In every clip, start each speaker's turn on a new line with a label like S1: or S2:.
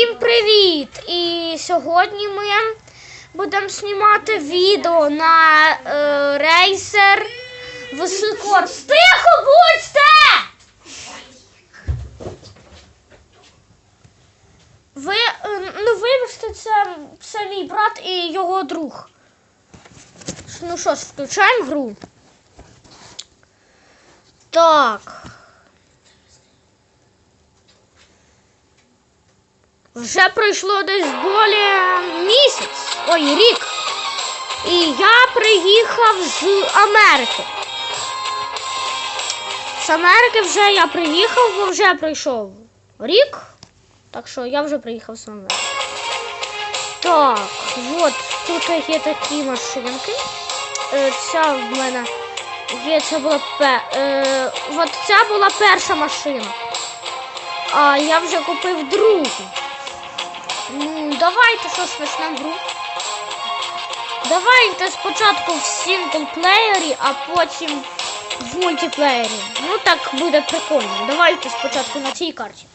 S1: Всім привіт! І сьогодні ми будемо знімати відео на е, рейсер Високорс. Тихо будьте! Ви, е, ну вибачте, це, це мій брат і його друг. Ну що ж, включаємо гру. Так. Вже пройшло десь более місяць, ой, рік. І я приїхав з Америки. З Америки вже я приїхав, бо вже пройшов рік. Так що я вже приїхав з Америки. Так, от тут є такі машинки. Е, Ця в мене є, це була пе. Е, от ця була перша машина. А я вже купив другу. Ну, давайте що ж почнемо гру. Давайте спочатку в синглплеєрі, а потім в мультиплеєрі. Ну так буде прикольно. Давайте спочатку на цій карті.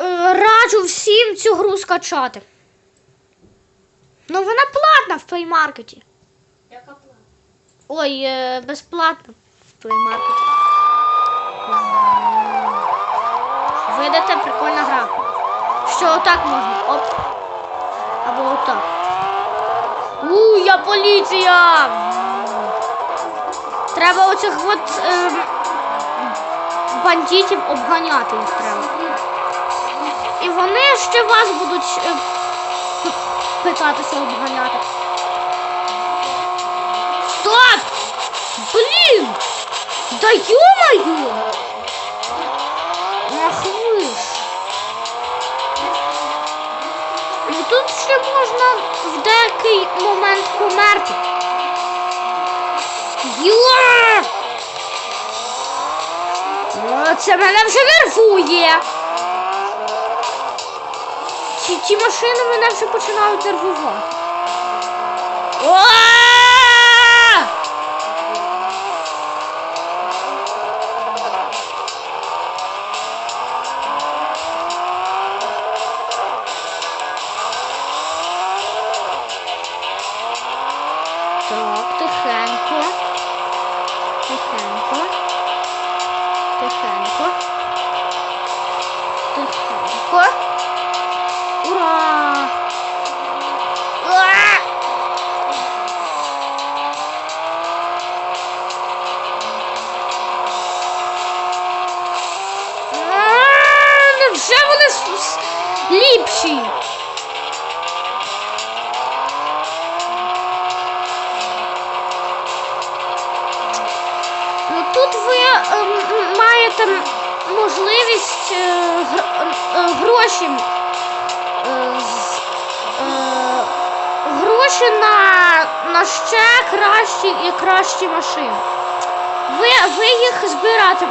S1: Е, Раджу всім цю гру скачати. Ну вона платна в плеймаркеті.
S2: Яка плата?
S1: Ой, е, безплатно в плеймаркеті. Видите. Що отак можна? Оп. Або отак. У, я поліція! Треба оцих от ем, бандитів обганяти їх треба. І вони ще вас будуть е, питатися обганяти. Стоп! Блін! Да ё-моё! Тут ще можна в деякий момент померти. Йо! Це мене вже нервує. Ці, ці машини мене вже починають нервувати. Ліпші? Ну тут ви ем, м, маєте можливість е, е, гроші. е, е, гроші на, на ще кращі і кращі машини. Ви, ви їх збирати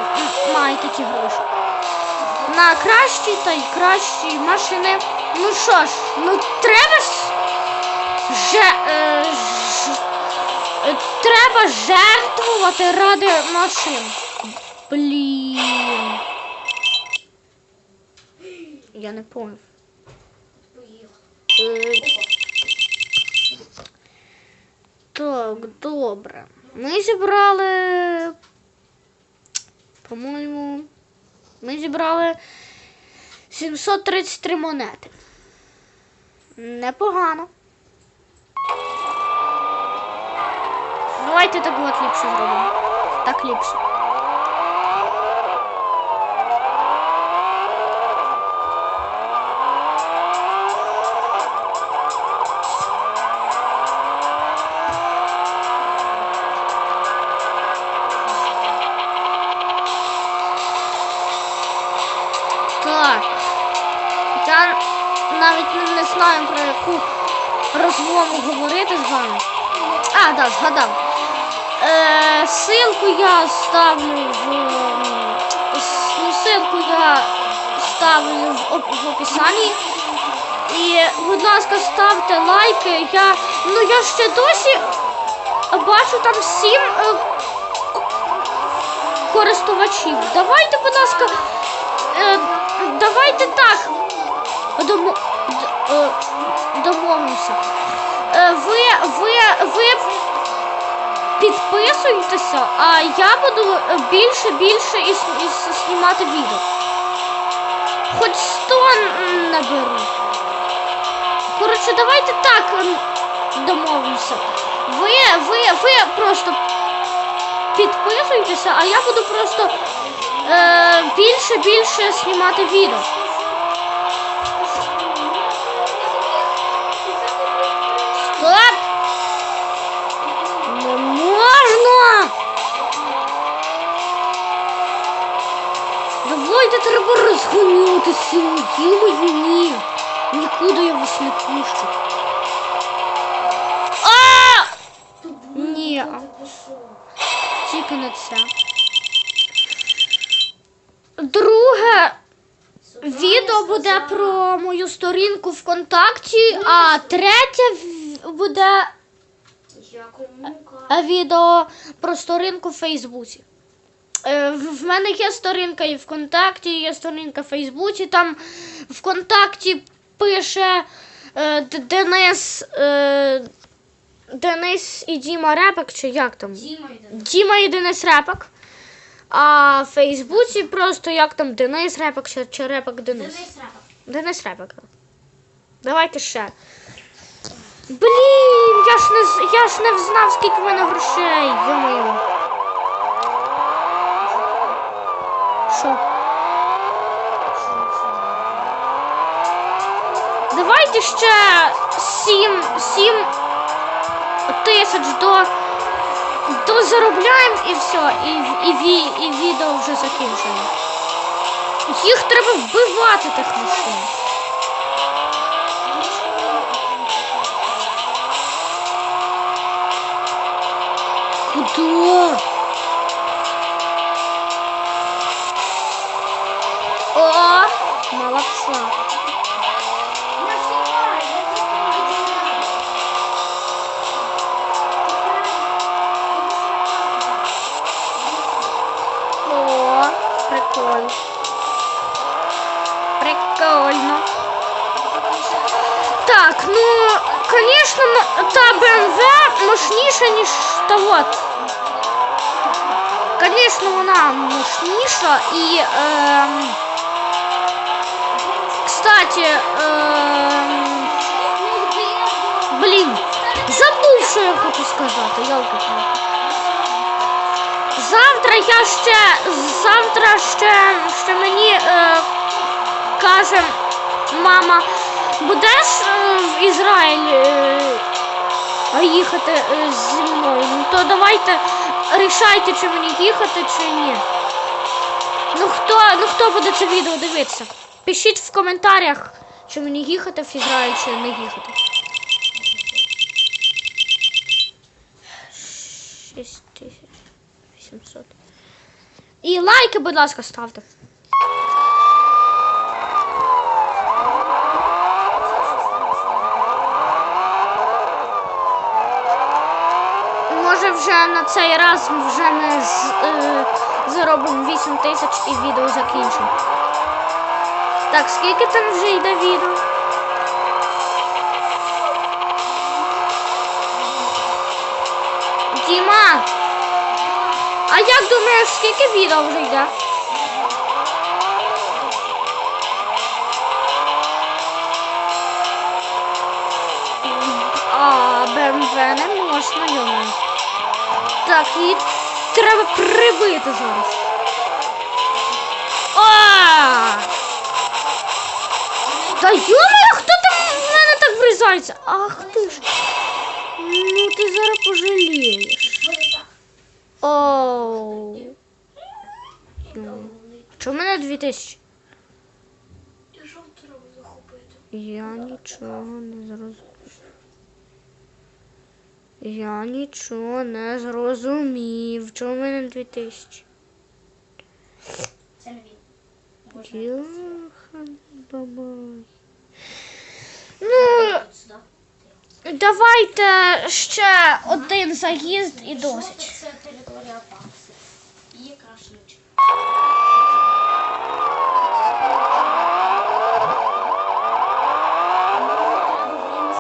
S1: маєте ті гроші. На кращі та й кращі машини. Ну що ж, ну треба ж. Же, е, ж- Е, Треба жертвувати ради машин. Блін. Я не поняв. Е, Так, добре. Ми зібрали. По-моєму. Ми зібрали 733 монети. Непогано. Давайте так от ліпше зробимо. Так ліпше. Знаю про яку розмову говорити з вами. А, так, згадав. Е, ссылку я ставлю в. ну, ссылку я ставлю в, в описанні. І, будь ласка, ставте лайки. Я, ну, я ще досі бачу там сім е, користувачів. Давайте, будь ласка, е, давайте так. Е, домовимося. Е, ви, ви, ви підписуйтеся, а я буду е, більше більше і, і знімати відео. Хоч 100 наберу. Коротше, давайте так домовимося. Ви, ви, ви просто підписуйтеся, а я буду просто е, більше більше знімати відео. Давайте треба розгонятися. Ні, ні. Нікуди я вас не пущу. А! Ні. Тільки не це. Друге відео буде про мою сторінку ВКонтакті, а третє буде е, відео про сторінку в Фейсбуці. Е, В мене є сторінка і ВКонтакті, є сторінка в Фейсбуці. Там ВКонтакті пише е, Денис, е, Денис і Діма Репак, чи як там? Діма і Денис Репак. А в Фейсбуці просто як там Денис Репак чи, чи Репак Денис. Денис Репак. Давайте ще. Блін, я ж не я ж не знав, скільки в мене грошей. Йо-моє. Що? Давайте ще сім, сім тисяч до, до заробляємо і все, і, і, ві- і відео вже закінчено. Їх треба вбивати тих машин. Куда? молодца. О, прикольно. Прикольно. Так, ну, конечно, м- та БМВ мощніша, ніж та от. Конечно, вона мощніша і. ем, кстати, ем, блін, забув, що я хочу сказати, ялки Завтра я ще, завтра ще, ще мені е, каже мама, будеш е, в Ізраїль е, їхати зі мною? Ну то давайте рішайте, чи мені їхати, чи ні. Ну хто, ну хто буде це відео дивитися? Пишіть в коментарях, чи мені їхати в Ізраїль, чи не їхати. 6 тисяч 800. І лайки, будь ласка, ставте. Може вже на цей раз вже з, е, заробимо 8 тисяч і відео закінчимо. Так, скільки там вже йде відео? Діма! А як думаєш, скільки відео вже йде? А, БМВ не можна, йому. Так, і треба прибити зараз. А! Та йома, хто там в мене так врізається? Ах ти ж. Ну ти зараз пожалієш. Оу. Чому в мене 2000?
S2: І що треба захопити?
S1: Я нічого не зрозумів. Я нічого не зрозумів. Чому в мене 2000?
S2: Це не
S1: давайте ще один заїзд і досить.